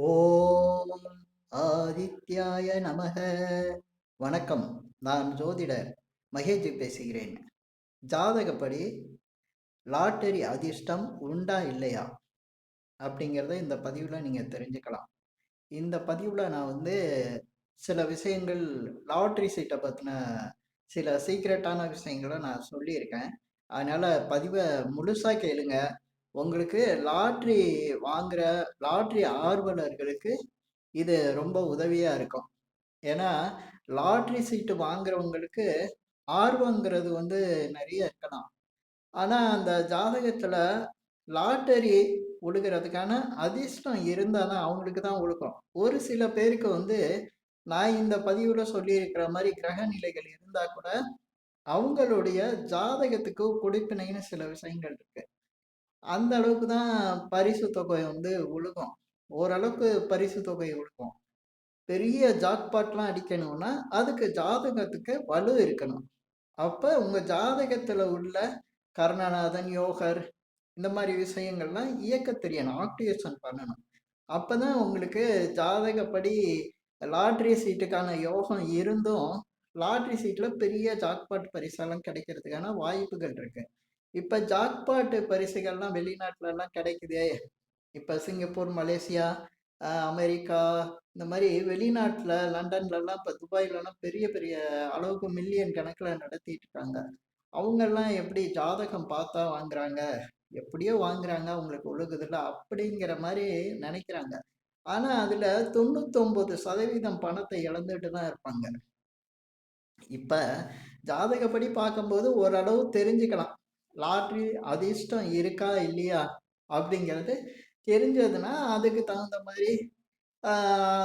ஓம் ஆதித்யாய நமக. வணக்கம். நான் ஜோதிடர் மகேஜி பேசுகிறேன். ஜாதகப்படி லாட்டரி அதிர்ஷ்டம் உண்டா இல்லையா? அப்படிங்கிறத இந்த பதிவில் நீங்கள் தெரிஞ்சுக்கலாம். இந்த பதிவில் நான் வந்து சில விஷயங்கள் லாட்ரி சீட்டை பற்றின சில சீக்ரெட்டான விஷயங்களை நான் சொல்லியிருக்கேன். அதனால் பதிவை முழுசாக கேளுங்கள் உங்களுக்கு லாட்ரி வாங்குற லாட்ரி ஆர்வலர்களுக்கு இது ரொம்ப உதவியா இருக்கும். ஏன்னா லாட்ரி சீட்டு வாங்குறவங்களுக்கு ஆர்வங்கிறது வந்து நிறைய இருக்கலாம். ஆனா அந்த ஜாதகத்துல லாட்டரி ஒழுகிறதுக்கான அதிர்ஷ்டம் இருந்தால் தான் அவங்களுக்கு தான் ஒழுக்கும் ஒரு சில பேருக்கு வந்து நான் இந்த பதிவில் சொல்லியிருக்கிற மாதிரி கிரக நிலைகள் இருந்தால் கூட அவங்களுடைய ஜாதகத்துக்கு கொடுப்பினைன்னு சில விஷயங்கள் இருக்குது அந்த அளவுக்கு தான் பரிசு தொகை வந்து உழுகும். ஓரளவுக்கு பரிசு தொகை உழுகும். பெரிய ஜாக்பாட்லாம் அடிக்கணும்னா அதுக்கு ஜாதகத்துக்கு வலு இருக்கணும். அப்போ உங்கள் ஜாதகத்தில் உள்ள கர்ணநாதன் யோகர் இந்த மாதிரி விஷயங்கள்லாம் இயக்க தெரியணும். ஆக்டிவேஷன் பண்ணணும். அப்போ தான் உங்களுக்கு ஜாதகப்படி லாட்ரி சீட்டுக்கான யோகம் இருந்தும் லாட்ரி சீட்டில் பெரிய ஜாக்பாட் பரிசெல்லாம் கிடைக்கிறதுக்கான வாய்ப்புகள் இருக்குது இப்போ ஜாக்பாட்டு பரிசுகள்லாம் வெளிநாட்டுலலாம் கிடைக்குதே. இப்போ சிங்கப்பூர் மலேசியா அமெரிக்கா இந்த மாதிரி வெளிநாட்டில் லண்டன்லலாம் இப்போ துபாயிலலாம் பெரிய பெரிய அளவுக்கு மில்லியன் கணக்கில் நடத்திட்டு இருக்காங்க. அவங்கெல்லாம் எப்படி ஜாதகம் பார்த்தா வாங்குறாங்க? எப்படியோ வாங்குறாங்க அவங்களுக்கு ஒழுகுதில்ல அப்படிங்கிற மாதிரி நினைக்கிறாங்க. ஆனால் அதில் தொண்ணூத்தொம்பது சதவீதம் பணத்தை இழந்துட்டு தான் இருப்பாங்க. இப்போ ஜாதகப்படி பார்க்கும்போது ஓரளவு தெரிஞ்சுக்கலாம். லாட்ரி அதிர்ஷ்டம் இருக்கா இல்லையா அப்படிங்கிறது தெரிஞ்சதுன்னா அதுக்கு தகுந்த மாதிரி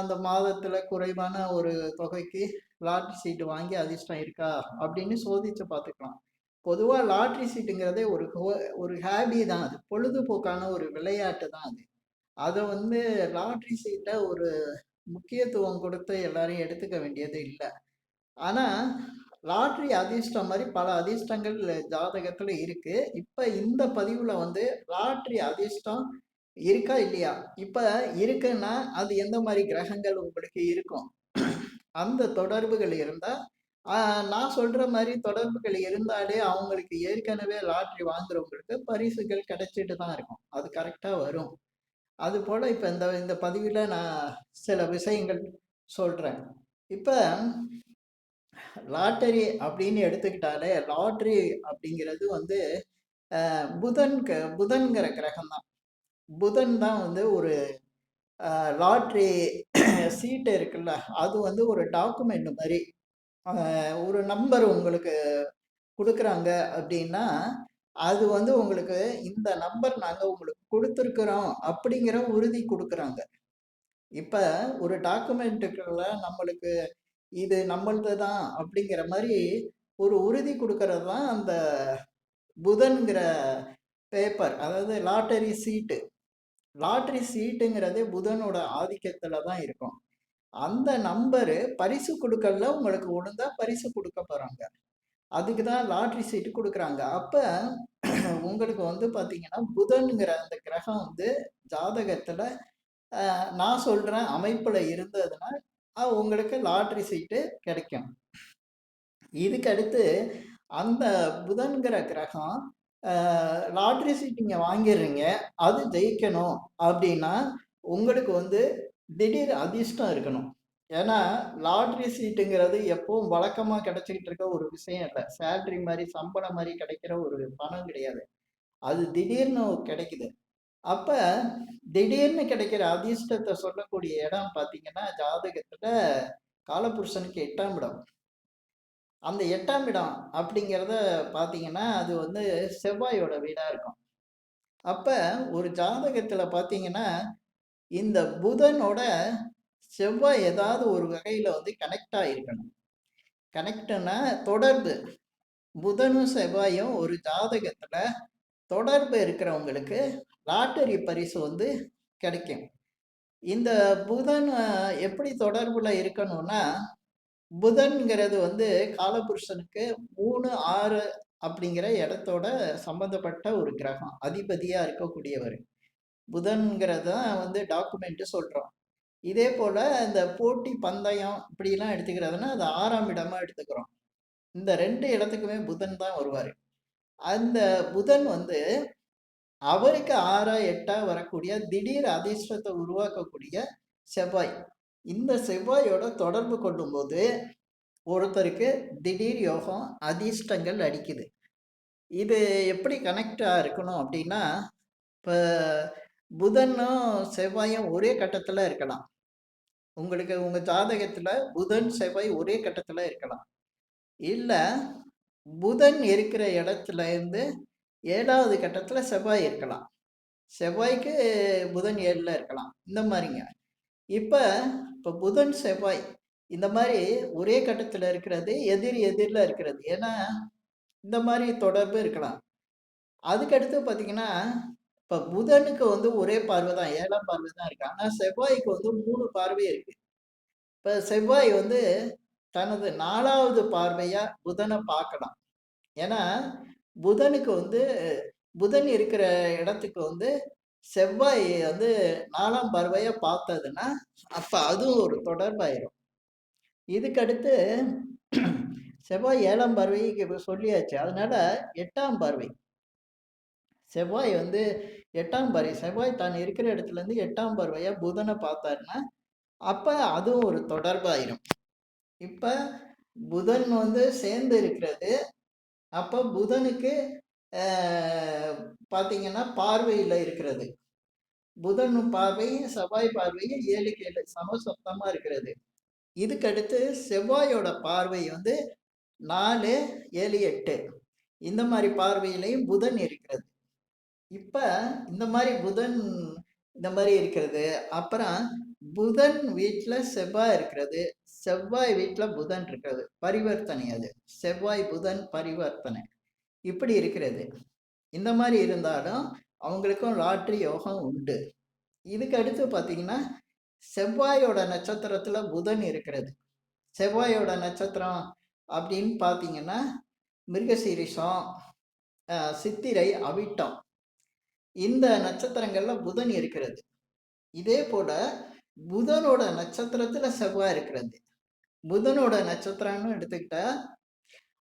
அந்த மாதத்தில் குறைவான ஒரு தொகைக்கு லாட்ரி சீட்டு வாங்கி அதிர்ஷ்டம் இருக்கா அப்படின்னு சோதித்து பார்த்துக்கலாம். பொதுவாக லாட்ரி சீட்டுங்கிறதே ஒரு ஒரு ஹேபி தான் அது. பொழுதுபோக்கான ஒரு விளையாட்டு தான் அது. அதை வந்து லாட்ரி சீட்டை ஒரு முக்கியத்துவம் கொடுத்து எல்லாரையும் எடுத்துக்க வேண்டியது இல்லை. ஆனால் லாட்ரி அதிர்ஷ்டம் மாதிரி பல அதிர்ஷ்டங்கள் ஜாதகத்துல இருக்கு. இப்ப இந்த பதிவுல வந்து லாட்ரி அதிர்ஷ்டம் இருக்கா இல்லையா? இப்ப இருக்குன்னா அது எந்த மாதிரி கிரகங்கள் உங்களுக்கு இருக்கும்? அந்த தொடர்புகள் இருந்தா நான் சொல்ற மாதிரி தொடர்புகள் இருந்தாலே அவங்களுக்கு ஏற்கனவே லாட்ரி வாங்குறவங்களுக்கு பரிசுகள் கிடைச்சிட்டு தான் இருக்கும். அது கரெக்டா வரும். அது போல இப்ப இந்த இந்த பதிவுல நான் சில விஷயங்கள் சொல்றேன். இப்ப லாட்டரி அப்படின்னு எடுத்துக்கிட்டாலே லாட்ரி அப்படிங்கிறது வந்து புதன் புதன்கிற கிரகம் தான். புதன் தான் வந்து ஒரு லாட்ரி சீட்டு இருக்குல்ல அது வந்து ஒரு டாக்குமெண்ட் மாதிரி ஒரு நம்பர் உங்களுக்கு கொடுக்குறாங்க அப்படின்னா அது வந்து உங்களுக்கு இந்த நம்பர் நாங்கள் உங்களுக்கு கொடுத்துருக்குறோம் அப்படிங்கிற உறுதி கொடுக்குறாங்க. இப்போ ஒரு டாக்குமெண்ட்டுக்குள்ள நம்மளுக்கு இது நம்மளது தான் அப்படிங்கிற மாதிரி ஒரு உறுதி கொடுக்கறது தான் அந்த புதன்கிற பேப்பர் அதாவது லாட்டரி சீட்டு லாட்டரி சீட்டுங்கிறதே புதனோட ஆதிக்கத்தில் தான் இருக்கும். அந்த நம்பரு பரிசு கொடுக்கல உங்களுக்கு ஒழுங்கா பரிசு கொடுக்க போகிறாங்க அதுக்கு தான் லாட்ரி சீட்டு கொடுக்குறாங்க. அப்போ உங்களுக்கு வந்து பார்த்தீங்கன்னா புதன்கிற அந்த கிரகம் வந்து ஜாதகத்தில் நான் சொல்கிறேன் அமைப்பில் இருந்ததுன்னா உங்களுக்கு லாட்ரி சீட்டு கிடைக்கும். இதுக்கு அடுத்து அந்த புதன்கிற கிரகம் லாட்ரி சீட் நீங்கள் வாங்கிடுறீங்க அது ஜெயிக்கணும் அப்படின்னா உங்களுக்கு வந்து திடீர் அதிர்ஷ்டம் இருக்கணும். ஏன்னா லாட்ரி சீட்டுங்கிறது எப்பவும் வழக்கமாக கிடைச்சிக்கிட்டு இருக்க ஒரு விஷயம் இல்லை. சேல்ரி மாதிரி சம்பளம் மாதிரி கிடைக்கிற ஒரு பணம் கிடையாது. அது திடீர்னு கிடைக்குது. அப்ப திடீர்னு கிடைக்கிற அதிர்ஷ்டத்தை சொல்லக்கூடிய இடம் பார்த்தீங்கன்னா ஜாதகத்துல காலபுருஷனுக்கு எட்டாம் இடம். அந்த எட்டாம் இடம் அப்படிங்கிறத பார்த்தீங்கன்னா அது வந்து செவ்வாயோட வீடாக இருக்கும். அப்போ ஒரு ஜாதகத்தில் பார்த்தீங்கன்னா இந்த புதனோட செவ்வாய் ஏதாவது ஒரு வகையில் வந்து கனெக்ட் ஆகிருக்கணும் கனெக்ட்னா தொடர்பு. புதனும் செவ்வாயும் ஒரு ஜாதகத்தில் தொடர்பு இருக்கிறவங்களுக்கு லாட்டரி பரிசு வந்து கிடைக்கும். இந்த புதன் எப்படி தொடர்புல இருக்கணும்னா புதன்கிறது வந்து காலபுருஷனுக்கு மூணு ஆறு அப்படிங்கிற இடத்தோட சம்பந்தப்பட்ட ஒரு கிரகம் அதிபதியா இருக்கக்கூடியவர். புதன்கிறத வந்து டாக்குமெண்ட் சொல்றோம். இதே போல் இந்த போட்டி பந்தயம் இப்படிலாம் எடுத்துக்கிறதுனா அது ஆறாம் இடமா எடுத்துக்கிறோம். இந்த ரெண்டு இடத்துக்குமே புதன் தான் வருவார். அந்த புதன் வந்து அவருக்கு ஆறா எட்டா வரக்கூடிய திடீர் அதிர்ஷ்டத்தை உருவாக்கக்கூடிய செவ்வாய். இந்த செவ்வாயோட தொடர்பு கொள்ளும்போது ஒருத்தருக்கு திடீர் யோகம் அதிர்ஷ்டங்கள் அடிக்குது. இது எப்படி கனெக்டாக இருக்கணும் அப்படின்னா இப்போ புதனும் செவ்வாயும் ஒரே கட்டத்தில் இருக்கலாம். உங்களுக்கு உங்கள் ஜாதகத்தில் புதன் செவ்வாய் ஒரே கட்டத்தில் இருக்கலாம். இல்லை புதன் இருக்கிற இடத்துல இருந்து ஏழாவது கட்டத்தில் செவ்வாய் இருக்கலாம். செவ்வாய்க்கு புதன் ஏழில் இருக்கலாம். இந்த மாதிரிங்க. இப்போ இப்போ புதன் செவ்வாய் இந்த மாதிரி ஒரே கட்டத்தில் இருக்கிறது எதிர் எதிரில் இருக்கிறது. ஏன்னா இந்த மாதிரி தொடர்பு இருக்கலாம். அதுக்கடுத்து பார்த்தீங்கன்னா இப்போ புதனுக்கு வந்து ஒரே பார்வை தான் ஏழாம் பார்வை தான் இருக்கு. ஆனால் செவ்வாய்க்கு வந்து மூணு பார்வை இருக்கு. இப்போ செவ்வாய் வந்து தனது நாலாவது பார்வையாக புதனை பார்க்கலாம். ஏன்னா புதனுக்கு வந்து புதன் இருக்கிற இடத்துக்கு வந்து செவ்வாய் வந்து நாலாம் பார்வையா பார்த்ததுன்னா அப்ப அதுவும் ஒரு தொடர்பாயிரும். இதுக்கடுத்து செவ்வாய் ஏழாம் பார்வைக்கு சொல்லியாச்சு. அதனால எட்டாம் பார்வை. செவ்வாய் வந்து எட்டாம் பார்வை. செவ்வாய் தான் இருக்கிற இடத்துல இருந்து எட்டாம் பார்வையா புதனை பார்த்தாருன்னா அப்ப அதுவும் ஒரு தொடர்பாயிரும். இப்ப புதன் வந்து சேர்ந்து இருக்கிறது அப்போ புதனுக்கு பார்த்தீங்கன்னா பார்வையில் இருக்கிறது. புதன் பார்வையும் செவ்வாய் பார்வையும் ஏழுக்கு ஏழு சமசப்தமாக இருக்கிறது. இதுக்கடுத்து செவ்வாயோட பார்வை வந்து நாலு ஏழு எட்டு. இந்த மாதிரி பார்வையிலையும் புதன் இருக்கிறது. இப்போ இந்த மாதிரி புதன் இந்த மாதிரி இருக்கிறது. அப்புறம் புதன் வீட்டில் செவ்வாய் இருக்கிறது. செவ்வாய் வீட்டில் புதன் இருக்கிறது. பரிவர்த்தனை அது. செவ்வாய் புதன் பரிவர்த்தனை. இப்படி இருக்கிறது. இந்த மாதிரி இருந்தாலும் அவங்களுக்கும் லாட்ரி யோகம் உண்டு. இதுக்கு அடுத்து பார்த்தீங்கன்னா செவ்வாயோட நட்சத்திரத்தில் புதன் இருக்கிறது. செவ்வாயோட நட்சத்திரம் அப்படின்னு பார்த்தீங்கன்னா மிருகசீரிஷம் சித்திரை அவிட்டம். இந்த நட்சத்திரங்களில் புதன் இருக்கிறது. இதே போல புதனோட நட்சத்திரத்தில் செவ்வாய் இருக்கிறது. புதனோட நட்சத்திரம்னு எடுத்துக்கிட்டா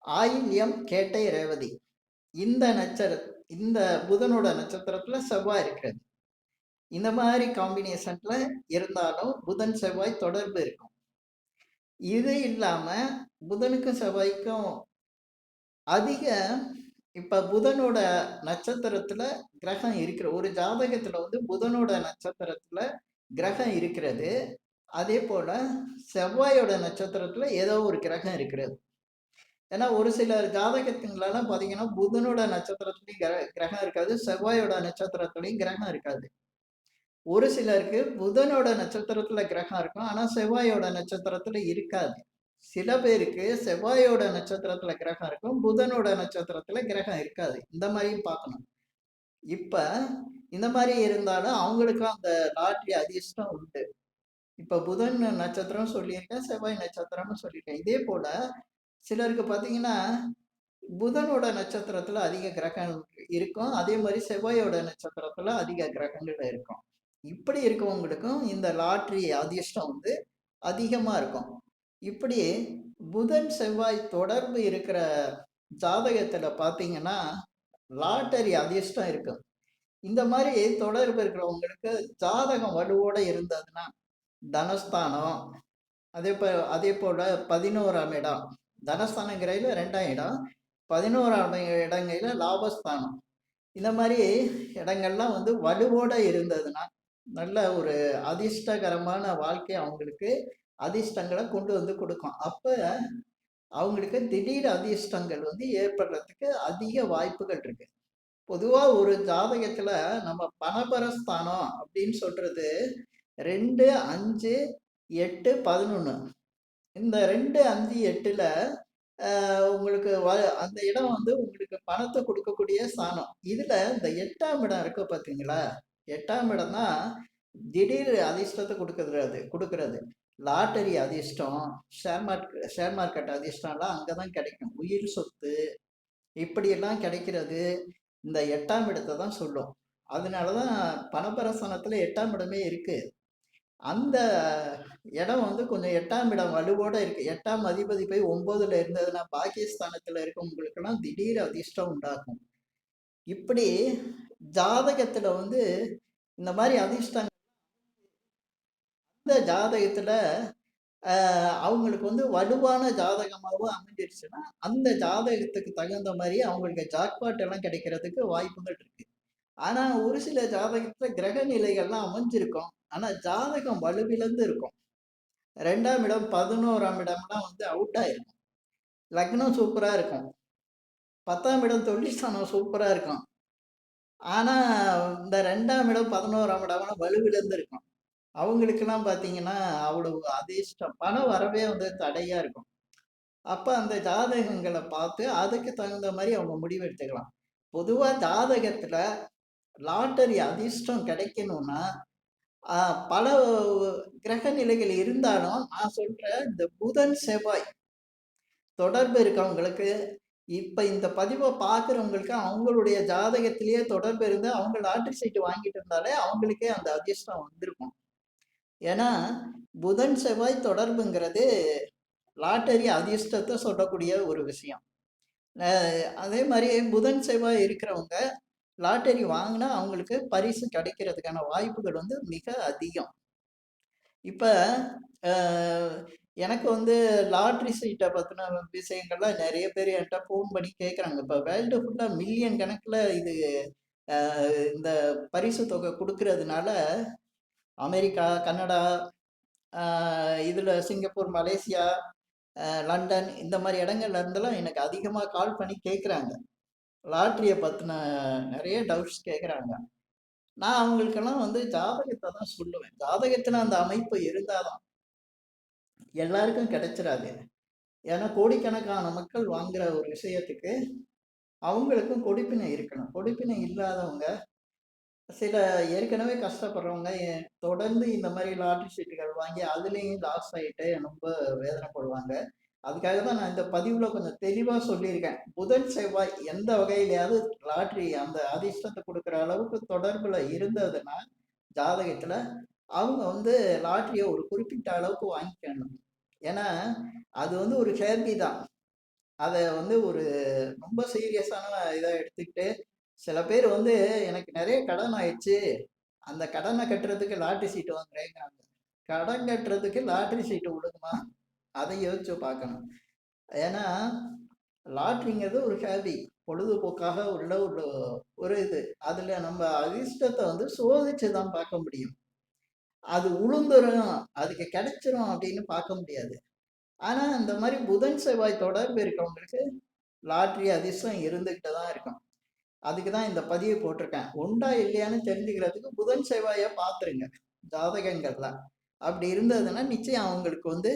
ஆயில்யம் கேட்டை ரேவதி. இந்த நட்சத்திர இந்த புதனோட நட்சத்திரத்துல செவ்வாய் இருக்கிறது. இந்த மாதிரி காம்பினேஷன்ல இருந்தாலும் புதன் செவ்வாய் தொடர்பு இருக்கும். இது இல்லாம புதனுக்கும் செவ்வாய்க்கும் அதிக இப்ப புதனோட நட்சத்திரத்துல கிரகம் இருக்கிற ஒரு ஜாதகத்துல வந்து புதனோட நட்சத்திரத்துல கிரகம் இருக்கிறது. அதே போல் செவ்வாயோட நட்சத்திரத்தில் ஏதோ ஒரு கிரகம் இருக்கிறது. ஏன்னா ஒரு சில ஜாதகத்துங்களெல்லாம் பார்த்தீங்கன்னா புதனோட நட்சத்திரத்துலையும் கிர கிரகம் இருக்காது செவ்வாயோட நட்சத்திரத்துலையும் கிரகம் இருக்காது. ஒரு சிலருக்கு புதனோட நட்சத்திரத்தில் கிரகம் இருக்கும் ஆனால் செவ்வாயோட நட்சத்திரத்தில் இருக்காது. சில பேருக்கு செவ்வாயோட நட்சத்திரத்தில் கிரகம் இருக்கும் புதனோட நட்சத்திரத்தில் கிரகம் இருக்காது. இந்த மாதிரியும் பார்க்கணும். இப்போ இந்த மாதிரி இருந்தாலும் அவங்களுக்கும் அந்த லாட்ரி அதிர்ஷ்டம் உண்டு. இப்போ புதன் நட்சத்திரம் சொல்லியிருக்கேன் செவ்வாய் நட்சத்திரம்னு சொல்லியிருக்கேன் இதே போல சிலருக்கு பார்த்தீங்கன்னா புதனோட நட்சத்திரத்தில் அதிக கிரகம் இருக்கும். அதே மாதிரி செவ்வாயோட நட்சத்திரத்தில் அதிக கிரகங்கள் இருக்கும். இப்படி இருக்கவங்களுக்கும் இந்த லாட்ரி அதிர்ஷ்டம் வந்து அதிகமாக இருக்கும். இப்படி புதன் செவ்வாய் தொடர்பு இருக்கிற ஜாதகத்தில் பார்த்தீங்கன்னா லாட்டரி அதிர்ஷ்டம் இருக்கும் இந்த மாதிரி தொடர்பு இருக்கிறவங்களுக்கு ஜாதகம் வலுவோட இருந்ததுன்னா தனஸ்தானம் அதே போ அதே போல் பதினோராம் இடம். தனஸ்தானங்கிறதுல ரெண்டாம் இடம். பதினோராம் இடங்கையில லாபஸ்தானம். இந்த மாதிரி இடங்கள்லாம் வந்து வலுவோட இருந்ததுன்னா நல்ல ஒரு அதிர்ஷ்டகரமான வாழ்க்கை அவங்களுக்கு அதிர்ஷ்டங்களை கொண்டு வந்து கொடுக்கும். அப்போ அவங்களுக்கு திடீர் அதிர்ஷ்டங்கள் வந்து ஏற்படுறதுக்கு அதிக வாய்ப்புகள் இருக்கு. பொதுவாக ஒரு ஜாதகத்தில் நம்ம பணபரஸ்தானம் அப்படின்னு சொல்றது ரெண்டு அஞ்சு எட்டு பதினொன்று இந்த ரெண்டு அஞ்சு எட்டில் உங்களுக்கு வ அந்த இடம் வந்து உங்களுக்கு பணத்தை கொடுக்கக்கூடிய ஸ்தானம். இதில் இந்த எட்டாம் இடம் இருக்கு பார்த்தீங்களா எட்டாம் இடம் தான் திடீர் அதிர்ஷ்டத்தை கொடுக்கறது கொடுக்கறது. லாட்டரி அதிர்ஷ்டம் ஷேர் மார்க்கெட் ஷேர் மார்க்கெட் அதிர்ஷ்டம்லாம் அங்கே தான் கிடைக்கும். உயிர் சொத்து இப்படியெல்லாம் கிடைக்கிறது இந்த எட்டாம் இடத்தை தான் சொல்லும். அதனால தான் பணபரசனத்தில் எட்டாம் இடமே இருக்குது அந்த இடம் வந்து கொஞ்சம் எட்டாம் இடம் வலுவோட இருக்கு. எட்டாம் அதிபதி போய் ஒன்பதுல இருந்ததுன்னா பாகிஸ்தானத்துல இருக்கவங்களுக்கெல்லாம் திடீர் அதிர்ஷ்டம் உண்டாகும். இப்படி ஜாதகத்துல வந்து இந்த மாதிரி அதிர்ஷ்டம் அந்த ஜாதகத்துல ஆஹ் அவங்களுக்கு வந்து வலுவான ஜாதகமாகவும் அமைஞ்சிருச்சுன்னா அந்த ஜாதகத்துக்கு தகுந்த மாதிரி அவங்களுக்கு ஜாக்பாட் எல்லாம் கிடைக்கிறதுக்கு வாய்ப்புகள் இருக்கு. ஆனா ஒரு சில ஜாதகத்துல கிரக நிலைகள்லாம் அமைஞ்சிருக்கும். ஆனா ஜாதகம் வலுவிழந்து இருக்கும் ரெண்டாம் இடம் பதினோராம் இடம்லாம் வந்து அவுட் ஆயிருக்கும். லக்னம் சூப்பரா இருக்கும். பத்தாம் இடம் தொழில்ஸ்தானம் சூப்பரா இருக்கும். ஆனா இந்த ரெண்டாம் இடம் பதினோராம் இடம்லாம் வலுவிழந்து இருக்கும் அவங்களுக்கெல்லாம் பார்த்தீங்கன்னா அவ்வளவு அதிர்ஷ்டம். பணம் வரவே வந்து தடையா இருக்கும். அப்ப அந்த ஜாதகங்களை பார்த்து அதுக்கு தகுந்த மாதிரி அவங்க முடிவு எடுத்துக்கலாம் பொதுவா ஜாதகத்துல லாட்டரி அதிர்ஷ்டம் கிடைக்கணும்னா பல கிரக நிலைகள் இருந்தாலும் நான் சொல்ற இந்த புதன் செவ்வாய் தொடர்பு இருக்கவங்களுக்கு இப்ப இந்த பதிவை பார்க்குறவங்களுக்கு அவங்களுடைய ஜாதகத்திலேயே தொடர்பு இருந்து அவங்க லாட்டரி சீட்டு வாங்கிட்டு இருந்தாலே அவங்களுக்கே அந்த அதிர்ஷ்டம் வந்திருக்கும். ஏன்னா புதன் செவ்வாய் தொடர்புங்கிறது லாட்டரி அதிர்ஷ்டத்தை சொல்லக்கூடிய ஒரு விஷயம். அதே மாதிரி புதன் செவ்வாய் இருக்கிறவங்க லாட்டரி வாங்கினா அவங்களுக்கு பரிசு கிடைக்கிறதுக்கான வாய்ப்புகள் வந்து மிக அதிகம். இப்போ எனக்கு வந்து லாட்ரி சீட்டை பற்றின விஷயங்கள்லாம் நிறைய பேர் என்கிட்ட ஃபோன் பண்ணி கேட்குறாங்க. இப்போ வேர்ல்டு ஃபுல்லாக மில்லியன் கணக்கில் இது இந்த பரிசு தொகை கொடுக்கறதுனால அமெரிக்கா கனடா இதில் சிங்கப்பூர் மலேசியா லண்டன் இந்த மாதிரி இடங்கள்ல இருந்தெல்லாம் எனக்கு அதிகமாக கால் பண்ணி கேட்குறாங்க. லாட்ரியை பற்றின நிறைய டவுட்ஸ் கேட்குறாங்க நான் அவங்களுக்கெல்லாம் வந்து ஜாதகத்தை தான் சொல்லுவேன். ஜாதகத்தில் அந்த அமைப்பு இருந்தாதான் எல்லாருக்கும் கிடைச்சிடாது ஏன்னா கோடிக்கணக்கான மக்கள் வாங்குற ஒரு விஷயத்துக்கு அவங்களுக்கும் கொடுப்பினை இருக்கணும். கொடுப்பினை இல்லாதவங்க சில ஏற்கனவே கஷ்டப்படுறவங்க தொடர்ந்து இந்த மாதிரி லாட்ரி சீட்டுகள் வாங்கி அதுலேயும் லாஸ் ஆகிட்டு ரொம்ப வேதனைப்படுவாங்க. அதுக்காக தான் நான் இந்த பதிவில் கொஞ்சம் தெளிவாக சொல்லியிருக்கேன். புதன் செவ்வாய் எந்த வகையிலையாவது லாட்ரி அந்த அதிர்ஷ்டத்தை கொடுக்குற அளவுக்கு தொடர்பில் இருந்ததுன்னா ஜாதகத்தில் அவங்க வந்து லாட்ரியை ஒரு குறிப்பிட்ட அளவுக்கு வாங்கிக்கணும். ஏன்னா அது வந்து ஒரு கேள்வி தான். அதை வந்து ஒரு ரொம்ப சீரியஸான இதாக எடுத்துக்கிட்டு சில பேர் வந்து எனக்கு நிறைய கடன் ஆயிடுச்சு அந்த கடனை கட்டுறதுக்கு லாட்ரி சீட்டு வாங்குறேங்கிறாங்க. கடன் கட்டுறதுக்கு லாட்ரி சீட்டு விடுங்கம்மா அதை யோசிச்சு பார்க்கணும். ஏன்னா லாட்ரிங்கிறது ஒரு ஹேபி. பொழுதுபோக்காக உள்ள ஒரு ஒரு இது. அதில் நம்ம அதிர்ஷ்டத்தை வந்து சோதிச்சு தான் பார்க்க முடியும். அது உளுந்துரும் அதுக்கு கிடைச்சிரும் அப்படின்னு பார்க்க முடியாது. ஆனால் இந்த மாதிரி புதன் செவ்வாய் தொடர்பு இருக்கவங்களுக்கு லாட்ரி அதிர்ஷ்டம் இருந்துக்கிட்டு தான் இருக்கும். அதுக்கு தான் இந்த பதிவை போட்டிருக்கேன். உண்டா இல்லையான்னு தெரிஞ்சுக்கிறதுக்கு புதன் செவ்வாயை பார்த்துருங்க. ஜாதகங்கள்லாம் அப்படி இருந்ததுன்னா நிச்சயம் அவங்களுக்கு வந்து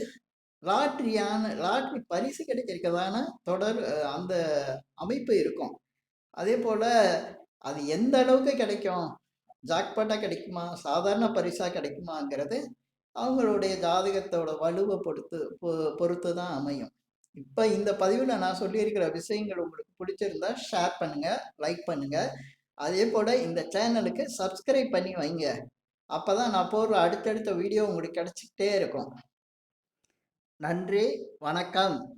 லாட்ரியான லாட்ரி பரிசு கிடைக்கிறதுக்கான தொடர் அந்த அமைப்பு இருக்கும். அதே போல் அது எந்த அளவுக்கு கிடைக்கும்? ஜாக்பாட்டாக கிடைக்குமா? சாதாரண பரிசாக கிடைக்குமாங்கிறது அவங்களுடைய ஜாதகத்தோட வலுவை பொறுத்து பொ- பொறுத்து தான் அமையும். இப்போ இந்த பதிவில் நான் சொல்லியிருக்கிற விஷயங்கள் உங்களுக்கு பிடிச்சிருந்தா ஷேர் பண்ணுங்கள் லைக் பண்ணுங்கள் அதே போல் இந்த சேனலுக்கு சப்ஸ்கிரைப் பண்ணி வைங்க. அப்போ தான் நான் போடுற அடுத்தடுத்த வீடியோ உங்களுக்கு கிடச்சிக்கிட்டே இருக்கும். நன்றி வணக்கம்.